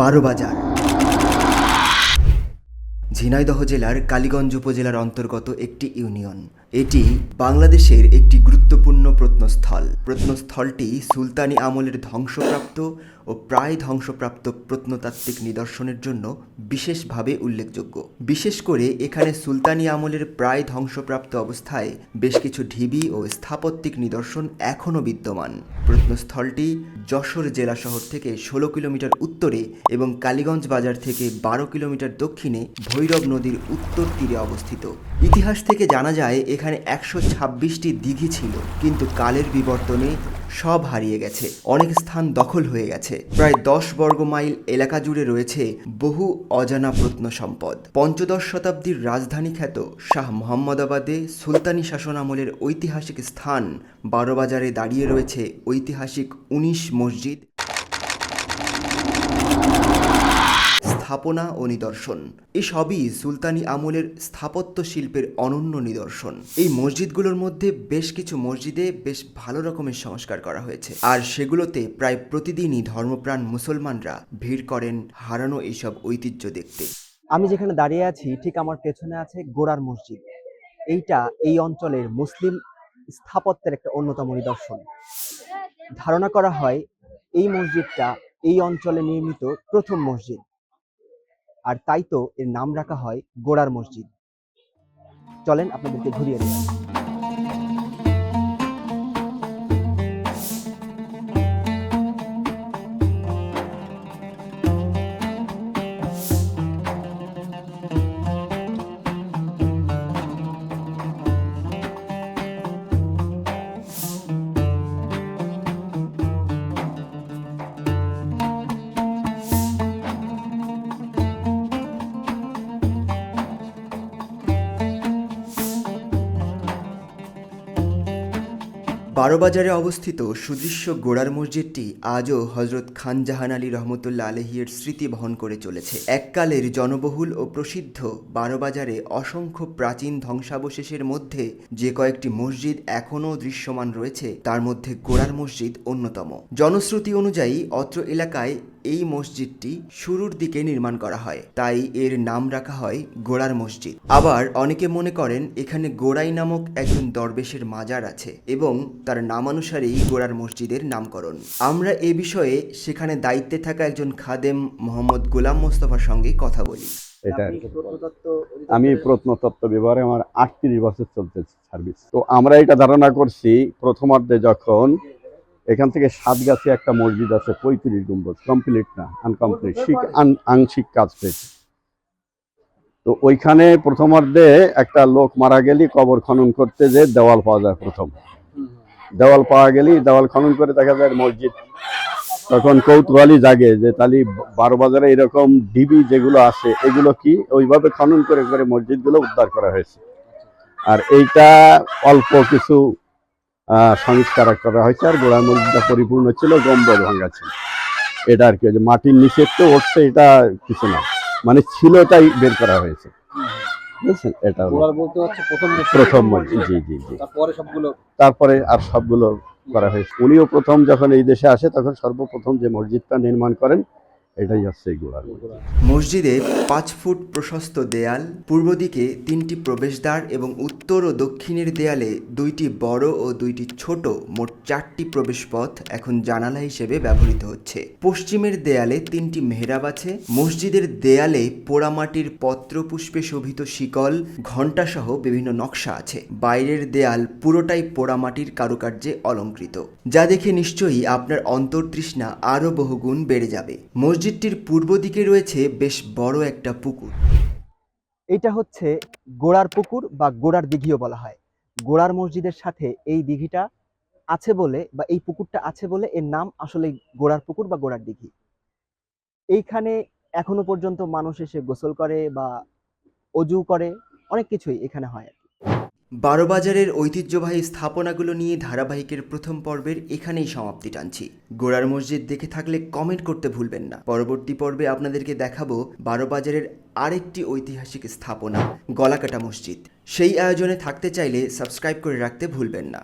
বারোবাজার ঝিনাইদহ জেলার কালীগঞ্জ উপজেলার অন্তর্গত একটি ইউনিয়ন। এটি বাংলাদেশের একটি গুরুত্বপূর্ণ প্রত্নস্থলটি সুলতানি আমলের ধ্বংসপ্রাপ্ত ও প্রায় ধ্বংসপ্রাপ্ত প্রত্নতাত্ত্বিক নিদর্শনের জন্য বিশেষভাবে উল্লেখযোগ্য। বিশেষ করে এখানে সুলতানি আমলের প্রায় ধ্বংসপ্রাপ্ত অবস্থায় বেশ কিছু ঢিবি ও স্থাপত্যিক নিদর্শন এখনও বিদ্যমান। প্রত্নস্থলটি যশোর জেলা শহর থেকে ষোলো কিলোমিটার উত্তরে এবং কালীগঞ্জ বাজার থেকে বারো কিলোমিটার দক্ষিণে ভৈরব নদীর উত্তর তীরে অবস্থিত। ইতিহাস থেকে জানা যায়, এখানে একশো ছাব্বিশটি দিঘি ছিল, কিন্তু কালের বিবর্তনে সব হারিয়ে গেছে। অনেক স্থান দখল হয়ে গেছে। প্রায় দশ বর্গ মাইল এলাকা জুড়ে রয়েছে বহু অজানা প্রত্ন সম্পদ। পঞ্চদশ শতাব্দীর রাজধানী খ্যাত শাহ মোহাম্মদাবাদে সুলতানি শাসন আমলের ঐতিহাসিক স্থান বারোবাজারে দাঁড়িয়ে রয়েছে ঐতিহাসিক উনিশ মসজিদ। স্থাপনা ও নিদর্শন। এসবই সুলতানি আমলের স্থাপত্য শিল্পের অনন্য নিদর্শন। এই মসজিদগুলোর মধ্যে বেশ কিছু মসজিদে বেশ ভালো রকমের সংস্কার করা হয়েছে। আর সেগুলোতে প্রায় প্রতিদিনই ধর্মপ্রাণ মুসলমানরা ভিড় করেন হারানো এইসব ঐতিহ্য দেখতে। আমি যেখানে দাঁড়িয়ে আছি, ঠিক আমার পেছনে আছে গোড়ার মসজিদ। এইটা এই অঞ্চলের মুসলিম স্থাপত্যের একটা অন্যতম নিদর্শন। ধারণা করা হয়, এই মসজিদটা এই অঞ্চলে নির্মিত প্রথম মসজিদ। আর তাই তো এর নাম রাখা হয় গোড়ার মসজিদ। চলেন আপনাদেরকে ঘুরিয়ে নিই বারোবাজারে অবস্থিত সুদৃশ্য গোড়ার মসজিদটি আজও হজরত খান জাহান আলী রহমতুল্লা আলহিয়ের স্মৃতি বহন করে চলেছে। এককালের জনবহুল ও প্রসিদ্ধ বারোবাজারে অসংখ্য প্রাচীন ধ্বংসাবশেষের মধ্যে যে কয়েকটি মসজিদ এখনও দৃশ্যমান রয়েছে, তার মধ্যে গোড়ার মসজিদ অন্যতম। জনশ্রুতি অনুযায়ী অত্র এলাকায় এই মসজিদটি শুরুর দিকে নির্মাণ করা হয় তাই এর নাম রাখা হয় গোড়ার মসজিদ। আবার অনেকে মনে করেন এখানে গোড়াই নামক একজন দরবেশের মাজার আছে এবং তার নামানুসারেই গোড়ার মসজিদের নামকরণ। আমরা এ বিষয়ে সেখানে দায়িত্বে থাকা একজন খাদেম মোহাম্মদ গোলাম মোস্তফার সঙ্গে কথা বলি। এটা আমি প্রত্নতত্ত্ব বিভাগে আমার আটত্রিশ বছর চলতেছে সার্ভিস তো আমরা এটা ধারণা করছি প্রথমার্ধে যখন এখান থেকে সাতগাছি একটা মসজিদ আছে পঁয়ত্রিশ গম্বুজ কমপ্লিট না আনকমপ্লিট শিক আন- আংশিক কাজ পেয়েছে তো ওইখানে প্রথমার্ধে একটা লোক মারা গেলি কবর খনন করতে যে দেওয়াল পাওয়া যায় প্রথম। দেওয়াল পাওয়া গেলি দেওয়াল খনন করে দেখা যায় মসজিদ। তখন কৌতূহলী জাগে যে তালি বারো বাজারে এরকম ডিবি যেগুলো আছে এগুলো কি? ওইভাবে খনন করে করে মসজিদগুলো উদ্ধার করা হয়েছে। আর এইটা অল্প কিছু সংস্কার করা হয়েছে আর গোড়া মসজিদটা পরিপূর্ণ ছিল গম্বর ভাঙ্গা ছিল এটা আর কি হয়েছে মাটির নিচে তো উঠছে এটা কিছু না। মানে ছিল এটাই বের করা হয়েছে। বুঝছেন? এটা গোড়ার প্রথম। জি জি জি। তারপরে আর সবগুলো করা হয়েছে। উনিও প্রথম যখন এই দেশে আসে তখন সর্বপ্রথম যে মসজিদটা নির্মাণ করেন এটাই হচ্ছে গোড়ার মসজিদে পাঁচ ফুট প্রশস্ত দেয়াল, পূর্ব দিকে তিনটি প্রবেশদ্বার এবং উত্তর ও দক্ষিণের দেয়ালে দুইটি বড় ও দুইটি ছোট, মোট চারটি প্রবেশপথ এখন জানালা হিসেবে ব্যবহৃত হচ্ছে। পশ্চিমের দেয়ালে তিনটি মেহরাব আছে। মসজিদের দেয়ালে পোড়ামাটির পত্রপুষ্পে শোভিত শিকল, ঘণ্টাসহ বিভিন্ন নকশা আছে। বাইরের দেয়াল পুরোটাই পোড়ামাটির কারুকার্যে অলঙ্কৃত। যা দেখে নিশ্চয়ই আপনার অন্তর্তৃষ্ণা আরও বহুগুণ বেড়ে যাবে। মসজিদটির পূর্ব দিকে রয়েছে বেশ বড় একটা পুকুর। এইটা হচ্ছে গোড়ার পুকুর বা গোড়ার দিঘিও বলা হয়। গোড়ার মসজিদের সাথে এই দিঘিটা আছে বলে বা এই পুকুরটা আছে বলে এর নাম আসলে গোড়ার পুকুর বা গোড়ার দিঘি। এইখানে এখনও পর্যন্ত মানুষ এসে গোসল করে বা অজু করে, অনেক কিছুই এখানে হয়। বারোবাজারের ঐতিহ্যবাহী স্থাপনাগুলো নিয়ে ধারাবাহিকের প্রথম পর্বের এখানেই সমাপ্তি টানছি। গোড়ার মসজিদ দেখে থাকলে কমেন্ট করতে ভুলবেন না। পরবর্তী পর্বে আপনাদেরকে দেখাবো বারোবাজারের আরেকটি ঐতিহাসিক স্থাপনা, গলাকাটা মসজিদ। সেই আয়োজনে থাকতে চাইলে সাবস্ক্রাইব করে রাখতে ভুলবেন না।